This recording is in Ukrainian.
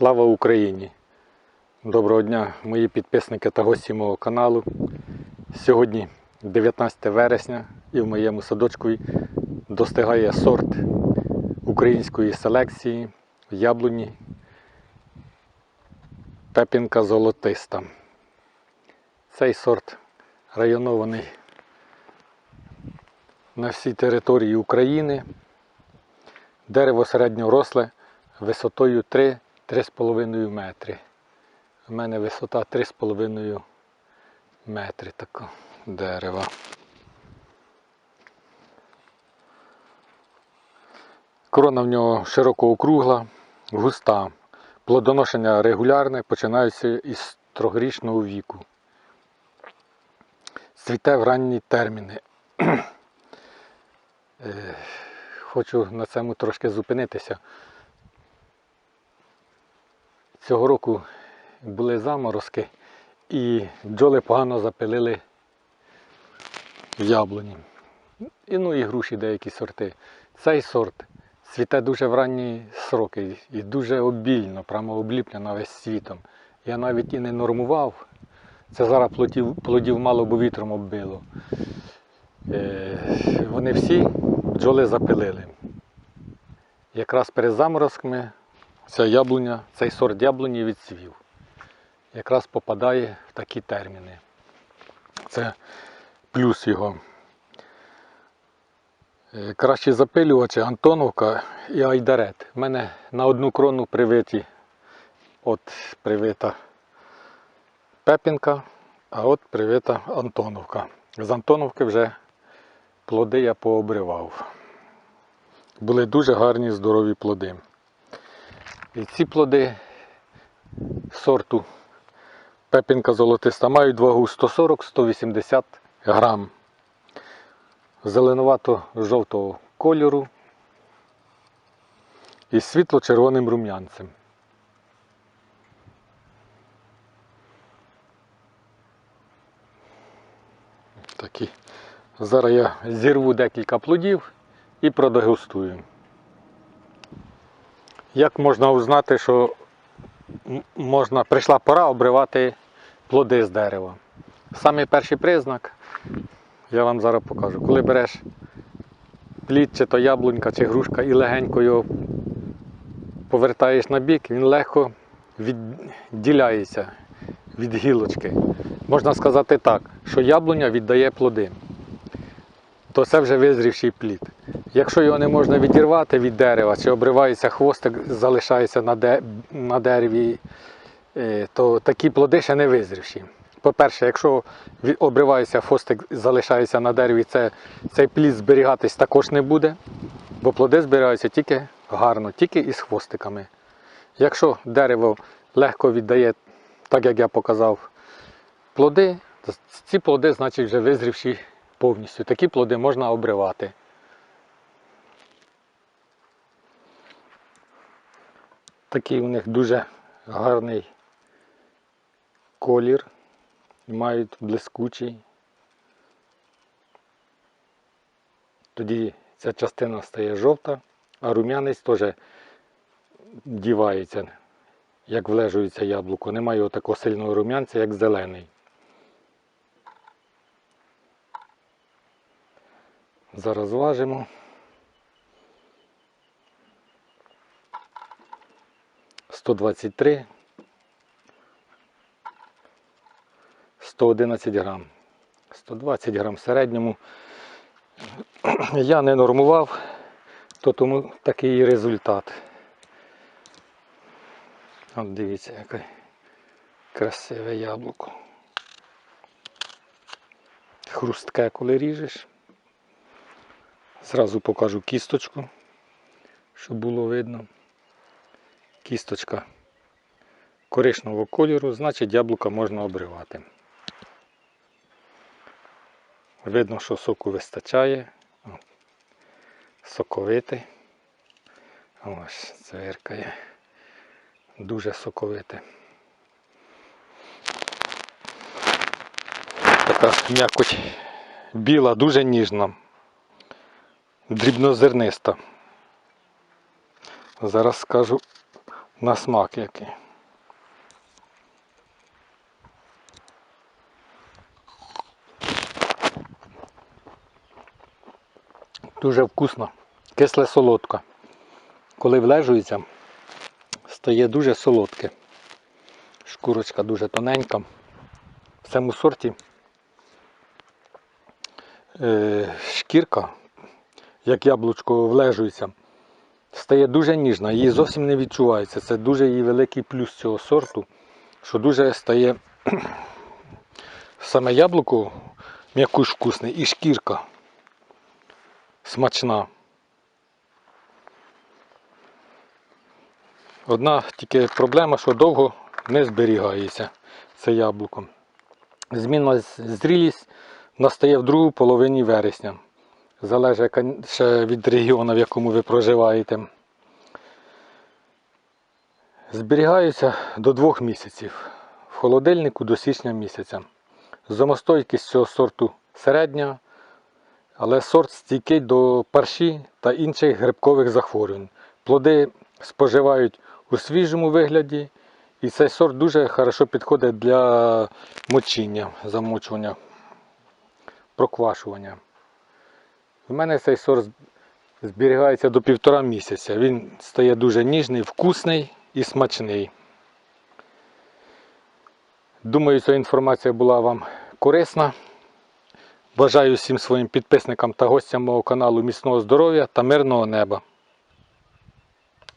Слава Україні! Доброго дня, мої підписники та гості мого каналу. Сьогодні 19 вересня і в моєму садочку достигає сорт української селекції яблуні Пепінка золотиста. Цей сорт районований на всій території України. Дерево середньоросле висотою 3-3,5 метри. У мене висота 3,5 метри такого дерева. Крона в нього широко округла, густа. Плодоношення регулярне, починається із трьохрічного віку. Цвіте в ранні терміни. Е, Хочу на цьому трошки зупинитися. Цього року були заморозки і бджоли погано запилили яблуні. І, ну і груші деякі сорти. Цей сорт цвіте дуже в ранні сроки і дуже обільно, прямо обліплено весь світом. Я навіть і не нормував. Це зараз плодів, плодів мало, бо вітром оббило. Е, вони всі бджоли запилили. Якраз перед заморозками ця яблуня, цей сорт яблуні відцвів. Якраз попадає в такі терміни. Це плюс його. Е, Кращі запилювачі Антоновка і Айдарет. У мене на одну крону привиті, от привита Пепінка, а от привита Антоновка. З Антоновки вже плоди я пообривав. Були дуже гарні здорові плоди. І ці плоди сорту Пепінка золотиста мають вагу 140-180 грам. Зеленувато-жовтого кольору і світло-червоним рум'янцем. Такі. Зараз я зірву декілька плодів і продегустую. Як можна узнати, що можна, прийшла пора обривати плоди з дерева? Самий перший признак, я вам зараз покажу. Коли береш плід, чи то яблунька, чи грушка, і легенько його повертаєш на бік, він легко відділяється від гілочки. Можна сказати так, що яблуня віддає плоди, то це вже визрівший плід. Якщо його не можна відірвати від дерева, чи обривається хвостик, залишається на, де, на дереві, е, то такі плоди ще не визрівші. По-перше, якщо обривається хвостик, залишається на дереві, це, цей плід зберігатись також не буде, бо плоди збираються тільки гарно, тільки із хвостиками. Якщо дерево легко віддає, так як я показав, плоди, ці плоди, значить, вже визрівші повністю. Такі плоди можна обривати. Такий у них дуже гарний колір, мають блискучий. Тоді ця частина стає жовта, а рум'янець теж дівається, як влежується яблуко. Немає такого сильного рум'янця, як зелений. Зараз важимо. Сто двадцять три. 111 грам. 120 грам в середньому. Я не нормував, то тому такий результат. От дивіться, яке красиве яблуко. Хрустке, коли ріжеш. Зразу покажу кісточку, щоб було видно. Кісточка коричневого кольору, значить яблука можна обривати. Видно, що соку вистачає. О, Соковите. Ось, цвиркає. Дуже соковите. Така м'якоть біла, дуже ніжна, дрібнозерниста. Зараз скажу на смак який. Дуже вкусно, кисле солодко. Коли влежується, стає дуже солодке. Шкурочка дуже тоненька. В цьому сорті е, шкірка, як яблучко влежується, стає дуже ніжна, її зовсім не відчувається. Це дуже її великий плюс цього сорту, що дуже стає саме яблуко м'якуш вкусний і шкірка смачна. Одна тільки проблема, що довго не зберігається це яблуко. Змінна зрілість настає в другу половині вересня. Залежить ще від регіону, в якому ви проживаєте. Зберігаються до двох місяців. В холодильнику до січня місяця. Зомостойкість цього сорту середня, але сорт стійкий до парші та інших грибкових захворювань. Плоди споживають у свіжому вигляді, і цей сорт дуже хорошо підходить для мочіння, замочування, проквашування. У мене цей сорт зберігається до півтора місяця. Він стає дуже ніжний, вкусний і смачний. Думаю, ця інформація була вам корисна. Бажаю всім своїм підписникам та гостям мого каналу міцного здоров'я та мирного неба.